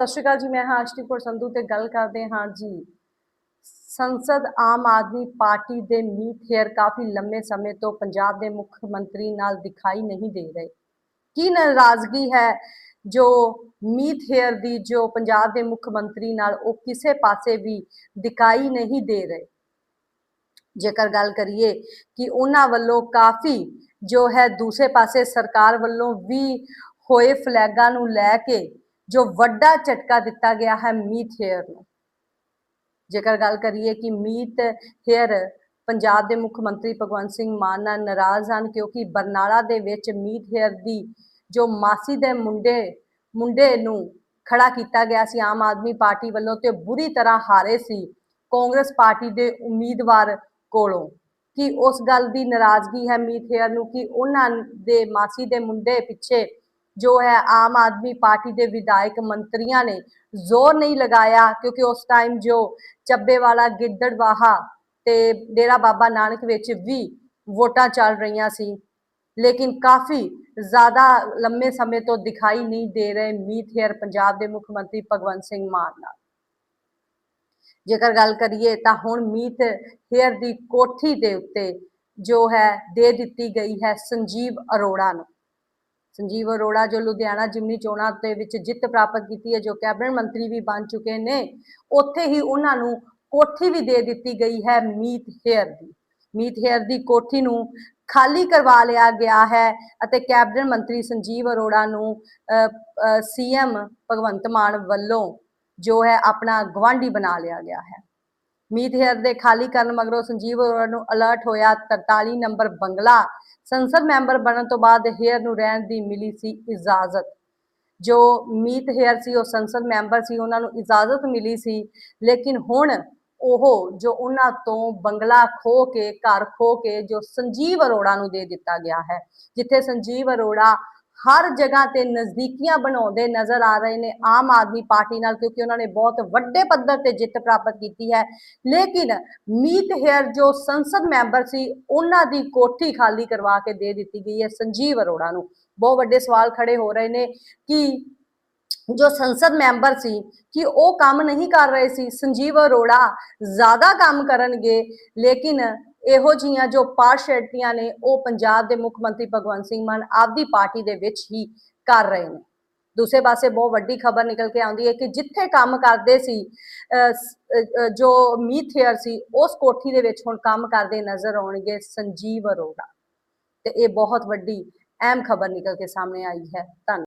ਸਤਿ ਸ਼੍ਰੀ ਅਕਾਲ ਜੀ, ਮੈਂ ਹਾਂ ਅਸ਼ਟੀਪੁਰ ਸੰਧੂ ਤੇ ਗੱਲ ਕਰਦੇ ਹਾਂ ਜੀ। ਸੰਸਦ ਆਮ ਆਦਮੀ ਪਾਰਟੀ ਦੇ ਮੀਤ ਹੇਅਰ ਕਾਫੀ ਲੰਮੇ ਸਮੇਂ ਤੋਂ ਪੰਜਾਬ ਦੇ ਮੁੱਖ ਮੰਤਰੀ ਨਾਲ ਦਿਖਾਈ ਨਹੀਂ ਦੇ ਰਹੇ। ਕੀ ਨਾਰਾਜ਼ਗੀ ਹੈ ਜੋ ਮੀਤ ਹੇਅਰ ਦੀ, ਜੋ ਪੰਜਾਬ ਦੇ ਮੁੱਖ ਮੰਤਰੀ ਨਾਲ ਉਹ ਕਿਸੇ ਪਾਸੇ ਵੀ ਦਿਖਾਈ ਨਹੀਂ ਦੇ ਰਹੇ? ਜੇਕਰ ਗੱਲ ਕਰੀਏ ਕਿ ਉਹਨਾਂ ਵੱਲੋਂ ਕਾਫੀ ਜੋ ਹੈ ਦੂਸਰੇ ਪਾਸੇ ਸਰਕਾਰ ਵੱਲੋਂ ਵੀ ਹੋਏ ਫਲੈਗਾਂ ਨੂੰ ਲੈ ਕੇ ਜੋ ਵੱਡਾ ਝਟਕਾ ਦਿੱਤਾ ਗਿਆ ਹੈ ਮੀਤ ਹੇਅਰ ਨੂੰ। ਜੇਕਰ ਗੱਲ ਕਰੀਏ ਕਿ ਮੀਤ ਹੇਅਰ ਪੰਜਾਬ ਦੇ ਮੁੱਖ ਮੰਤਰੀ ਭਗਵੰਤ ਸਿੰਘ ਮਾਨ ਨਾਲ ਨਾਰਾਜ਼ ਹਨ, ਕਿਉਂਕਿ ਬਰਨਾਲਾ ਦੇ ਵਿੱਚ ਮੀਤ ਹੇਅਰ ਦੀ ਜੋ ਮਾਸੀ ਦੇ ਮੁੰਡੇ ਮੁੰਡੇ ਨੂੰ ਖੜਾ ਕੀਤਾ ਗਿਆ ਸੀ ਆਮ ਆਦਮੀ ਪਾਰਟੀ ਵੱਲੋਂ ਤੇ ਬੁਰੀ ਤਰ੍ਹਾਂ ਹਾਰੇ ਸੀ ਕਾਂਗਰਸ ਪਾਰਟੀ ਦੇ ਉਮੀਦਵਾਰ ਕੋਲੋਂ। ਕਿ ਉਸ ਗੱਲ ਦੀ ਨਾਰਾਜ਼ਗੀ ਹੈ ਮੀਤ ਹੇਅਰ ਨੂੰ ਕਿ ਉਹਨਾਂ ਦੇ ਮਾਸੀ ਦੇ ਮੁੰਡੇ ਪਿੱਛੇ ਜੋ ਹੈ ਆਮ ਆਦਮੀ ਪਾਰਟੀ ਦੇ ਵਿਧਾਇਕ ਮੰਤਰੀਆਂ ਨੇ ਜ਼ੋਰ ਨਹੀਂ ਲਗਾਇਆ ਕਿਉਂਕਿ ਉਸ ਟਾਈਮ ਜੋ ਚੱਬੇਵਾਲਾ, ਗਿੱਦੜਵਾਹਾ ਤੇ ਡੇਰਾ ਬਾਬਾ ਨਾਨਕ ਵਿੱਚ ਵੀ ਵੋਟਾਂ ਚੱਲ ਰਹੀਆਂ ਸੀ, ਲੇਕਿਨ ਕਾਫੀ ਜ਼ਿਆਦਾ ਲੰਮੇ ਸਮੇਂ ਤੋਂ ਦਿਖਾਈ ਨਹੀਂ ਦੇ ਰਹੇ ਮੀਤ ਹੇਅਰ ਪੰਜਾਬ ਦੇ ਮੁੱਖ ਮੰਤਰੀ ਭਗਵੰਤ ਸਿੰਘ ਮਾਨ ਨਾਲ। ਜੇਕਰ ਗੱਲ ਕਰੀਏ ਤਾਂ ਹੁਣ ਮੀਤ ਹੇਅਰ ਦੀ ਕੋਠੀ ਦੇ ਉੱਤੇ ਜੋ ਹੈ ਦੇ ਦਿੱਤੀ ਗਈ ਹੈ ਸੰਜੀਵ ਅਰੋੜਾ ਨੂੰ। ਸੰਜੀਵ ਅਰੋੜਾ ਜੋ ਲੁਧਿਆਣਾ ਜਿਮਨੀ ਚੋਣਾਂ ਦੇ ਵਿੱਚ ਜਿੱਤ ਪ੍ਰਾਪਤ ਕੀਤੀ ਹੈ, ਜੋ ਕੈਬਨਿਟ ਮੰਤਰੀ ਵੀ ਬਣ ਚੁੱਕੇ ਨੇ, ਉੱਥੇ ਹੀ ਉਹਨਾਂ ਨੂੰ ਕੋਠੀ ਵੀ ਦੇ ਦਿੱਤੀ ਗਈ ਹੈ ਮੀਤ ਹੇਅਰ ਦੀ। ਮੀਤ ਹੇਅਰ ਦੀ ਕੋਠੀ ਨੂੰ ਖਾਲੀ ਕਰਵਾ ਲਿਆ ਗਿਆ ਹੈ ਅਤੇ ਕੈਬਨਿਟ ਮੰਤਰੀ ਸੰਜੀਵ ਅਰੋੜਾ ਨੂੰ ਸੀਐਮ ਭਗਵੰਤ ਮਾਨ ਵੱਲੋਂ ਜੋ ਹੈ ਆਪਣਾ ਗਵਾਂਢੀ ਬਣਾ ਲਿਆ ਗਿਆ ਹੈ। ਮੀਤ ਦੇ ਖਾਲੀ ਕਰਨ ਮਗਰੋਂ ਸੰਜੀਵ ਅਰੋੜਾ ਨੂੰ ਅਲਰਟ ਹੋਇਆ 43 ਨੰਬਰ ਬੰਗਲਾ। ਸੰਸਦ ਮੈਂਬਰ ਬਣਨ ਤੋਂ ਬਾਅਦ ਹੇਅਰ ਨੂੰ ਰਹਿਣ ਦੀ ਮਿਲੀ ਸੀ ਇਜਾਜ਼ਤ। ਜੋ ਮੀਤ ਹੇਅਰ ਸੀ, ਉਹ ਸੰਸਦ ਮੈਂਬਰ ਸੀ, ਉਹਨਾਂ ਨੂੰ ਇਜਾਜ਼ਤ ਮਿਲੀ ਸੀ। ਲੇਕਿਨ ਹੁਣ ਉਹ ਜੋ ਉਹਨਾਂ ਤੋਂ ਬੰਗਲਾ ਖੋ ਕੇ, ਘਰ ਖੋ ਕੇ ਜੋ ਸੰਜੀਵ ਅਰੋੜਾ ਨੂੰ ਦੇ ਦਿੱਤਾ ਗਿਆ ਹੈ, ਜਿੱਥੇ ਸੰਜੀਵ ਅਰੋੜਾ ਹਰ ਜਗ੍ਹਾ ਤੇ ਨਜ਼ਦੀਕੀਆਂ ਬਣਾਉਂਦੇ ਨਜ਼ਰ ਆ ਰਹੇ ਨੇ ਆਮ ਆਦਮੀ ਪਾਰਟੀ ਨਾਲ, ਕਿਉਂਕਿ ਉਹਨਾਂ ਨੇ ਬਹੁਤ ਵੱਡੇ ਪੱਧਰ ਤੇ ਜਿੱਤ ਪ੍ਰਾਪਤ ਕੀਤੀ ਹੈ। ਲੇਕਿਨ ਮੀਤ ਹੇਅਰ ਜੋ ਸੰਸਦ ਮੈਂਬਰ ਸੀ, ਉਹਨਾਂ ਦੀ ਕੋਠੀ ਖਾਲੀ ਕਰਵਾ ਕੇ ਦੇ ਦਿੱਤੀ ਗਈ ਹੈ ਸੰਜੀਵ ਅਰੋੜਾ ਨੂੰ। ਬਹੁਤ ਵੱਡੇ ਸਵਾਲ ਖੜੇ ਹੋ ਰਹੇ ਨੇ ਕਿ ਜੋ ਸੰਸਦ ਮੈਂਬਰ ਸੀ, ਕਿ ਉਹ ਕੰਮ ਨਹੀਂ ਕਰ ਰਹੇ ਸੀ। ਸੰਜੀਵ ਅਰੋੜਾ ਜ਼ਿਆਦਾ ਕੰਮ ਕਰਨਗੇ, ਲੇਕਿਨ ਇਹੋ ਜੀਆਂ ਜੋ ਪਾਰਸ਼ੈਲਟੀਆਂ ਨੇ, ਉਹ ਪੰਜਾਬ ਦੇ ਮੁੱਖ ਮੰਤਰੀ ਭਗਵੰਤ ਸਿੰਘ ਮਾਨ ਆਪਦੀ ਪਾਰਟੀ ਦੇ ਵਿੱਚ ਹੀ ਕਰ ਰਹੇ ਨੇ। ਦੂਸਰੇ ਪਾਸੇ ਬਹੁਤ ਵੱਡੀ ਖਬਰ ਨਿਕਲ ਕੇ ਆਉਂਦੀ ਹੈ ਕਿ ਜਿੱਥੇ ਕੰਮ ਕਰਦੇ ਸੀ ਜੋ ਮੀਥੇਅਰ ਸੀ, ਉਸ ਕੋਠੀ ਦੇ ਵਿੱਚ ਹੁਣ ਕੰਮ ਕਰਦੇ ਨਜ਼ਰ ਆਉਣਗੇ ਸੰਜੀਵ ਅਰੋੜਾ। ਤੇ ਇਹ ਬਹੁਤ ਵੱਡੀ, ਅਹਿਮ ਖਬਰ ਨਿਕਲ ਕੇ ਸਾਹਮਣੇ ਆਈ ਹੈ। ਧੰਨਵਾਦ।